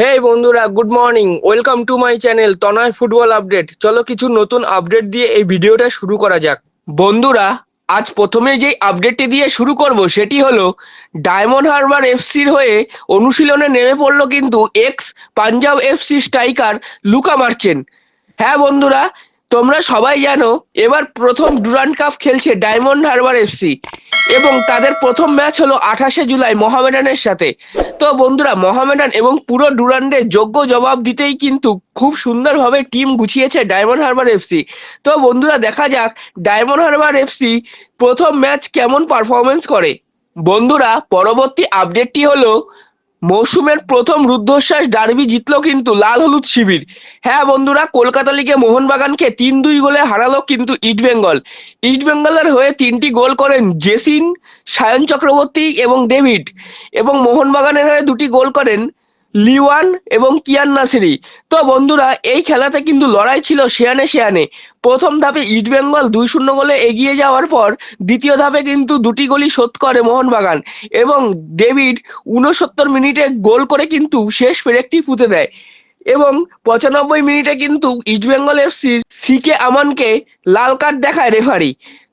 হে বন্ধুরা good morning welcome to my channel Tanay football update চলো কিছু নতুন আপডেট দিয়ে এই ভিডিওটা শুরু করা যাক। বন্ধুরা, আজ প্রথমে যেই আপডেটটি দিয়ে শুরু করব, সেটি হলো ডায়মন্ড হারবার এফসির হয়ে অনুশীলনে নেমে পড়ল কিন্তু ex Punjab FC striker Luka Majcen হ্যাঁ বন্ধুরা, তোমরা সবাই জানো, এবার প্রথম ডুরান্ড কাপ খেলছে ডায়মন্ড হারবার এফসি এবং তাদের প্রথম ম্যাচ হলো আঠাশে জুলাই মহামেডানের সাথে। তো বন্ধুরা, মহামেডান এবং পুরো ডুরান্ডে যোগ্য জবাব দিতেই কিন্তু খুব সুন্দরভাবে টিম গুছিয়েছে ডায়মন্ড হারবার এফসি। তো বন্ধুরা, দেখা যাক ডায়মন্ড হারবার এফসি প্রথম ম্যাচ কেমন পারফরমেন্স করে। বন্ধুরা, পরবর্তী আপডেটটি হলো মৌসুমের প্রথম রুদ্ধশ্বাস ডার্বি জিতলো কিন্তু লাল হলুদ শিবির। হ্যাঁ বন্ধুরা, কলকাতা লিগে মোহনবাগানকে তিন দুই গোলে হারালো কিন্তু ইস্টবেঙ্গল ইস্টবেঙ্গলের হয়ে তিনটি গোল করেন জেসিন, সায়ন চক্রবর্তী এবং ডেভিড। এবং মোহনবাগানের হয়ে দুটি গোল করেন লিওয়ান এবং কিয়ান নাসিরি। তো বন্ধুরা, এই খেলাতে কিন্তু লড়াই ছিল শেয়ানে শেয়ানে প্রথম ধাপে ইস্টবেঙ্গল দুই শূন্য গোলে এগিয়ে যাওয়ার পর দ্বিতীয় ধাপে কিন্তু দুটি গোলই শোধ করে মোহনবাগান এবং ডেভিড উনসত্তর মিনিটে গোল করে কিন্তু শেষ পেরেকটি পুঁতে দেয়। এবং পঁচানব্বই মিনিটে কিন্তু ইস্টবেঙ্গল এফসি সিকে আমানকে লাল কার্ড দেখায় রেফারি।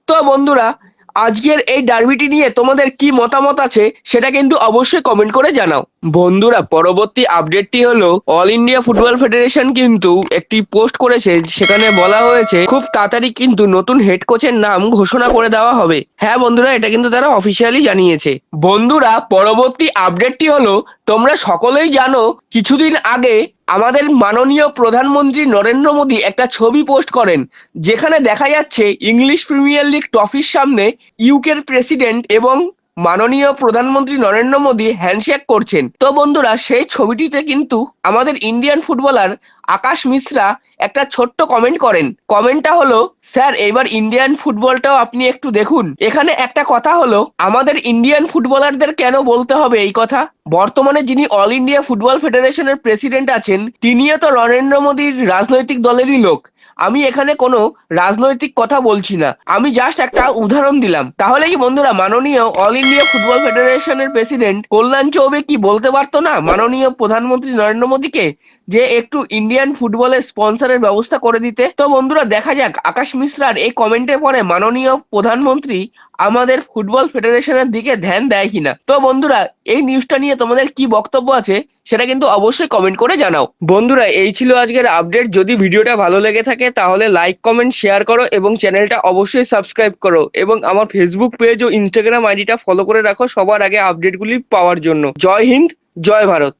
তো বন্ধুরা, আজকের এই ডার্বিটি নিয়ে তোমাদের কি মতামত আছে সেটা কিন্তু অবশ্যই কমেন্ট করে জানাও। বন্ধুরা, পরবর্তী আপডেটটি হলো অল ইন্ডিয়া ফুটবল ফেডারেশন কিন্তু একটি পোস্ট করেছে, সেখানে বলা হয়েছে, খুব তাড়াতাড়ি কিন্তু নতুন হেড কোচের নাম ঘোষণা করে দেওয়া হবে। হ্যাঁ বন্ধুরা, এটা কিন্তু তারা অফিসিয়ালি জানিয়েছে। বন্ধুরা, পরবর্তী আপডেটটি হলো, তোমরা সকলেই জানো, কিছুদিন আগে আমাদের মাননীয় প্রধানমন্ত্রী নরেন্দ্র মোদী একটা ছবি পোস্ট করেন, যেখানে দেখা যাচ্ছে ইংলিশ প্রিমিয়ার লিগ ট্রফির সামনে ইউকের প্রেসিডেন্ট এবং মাননীয় প্রধানমন্ত্রী নরেন্দ্র মোদী হ্যান্ডশেক করছেন। তো বন্ধুরা, সেই ছবিটিতে কিন্তু আমাদের ইন্ডিয়ান ফুটবলার আকাশ মিশ্রা একটা ছোট্ট কমেন্ট করেন। কমেন্টটা হলো, স্যার এবার ইন্ডিয়ান ফুটবলটাও আপনি একটু দেখুন। এখানে একটা কথা হলো, আমাদের ইন্ডিয়ান ফুটবলারদের কেন বলতে হবে এই কথা? বর্তমানে যিনি অল ইন্ডিয়া ফুটবল ফেডারেশনের প্রেসিডেন্ট আছেন, তিনিও তো নরেন্দ্র মোদীর রাজনৈতিক দলেরই লোক। আমি এখানে কোনো রাজনৈতিক কথা বলছি না। আমি জাস্ট একটা উদাহরণ দিলাম। তাহলে কি বন্ধুরা, মাননীয় অল ইন্ডিয়া ফুটবল ফেডারেশনের প্রেসিডেন্ট কল্যাণ চৌবে কি বলতে পারতো না মাননীয় প্রধানমন্ত্রী নরেন্দ্র মোদীকে যে একটু ইন্ডিয়ান ফুটবলের স্পন্সরের ব্যবস্থা করে দিতে? তো বন্ধুরা, দেখা যাক। আকাশ মিশ্রার এই কমেন্টের পরে মাননীয় প্রধানমন্ত্রী আমাদের ফুটবল ফেডারেশনের দিকে ধ্যান দেয় কিনা? তো বন্ধুরা, এই নিউজটা নিয়ে তোমাদের কি বক্তব্য আছে সেটা কিন্তু অবশ্যই কমেন্ট করে জানাও। বন্ধুরা, এই ছিল আজকের আপডেট যদি ভিডিওটা ভালো লেগে থাকে, তাহলে লাইক কমেন্ট শেয়ার করো এবং চ্যানেলটা অবশ্যই সাবস্ক্রাইব করো এবং আমার ফেসবুক পেজ ও ইনস্টাগ্রাম আইডিটা ফলো করে রাখো সবার আগে আপডেটগুলি পাওয়ার জন্য। জয় হিন্দ, জয় ভারত।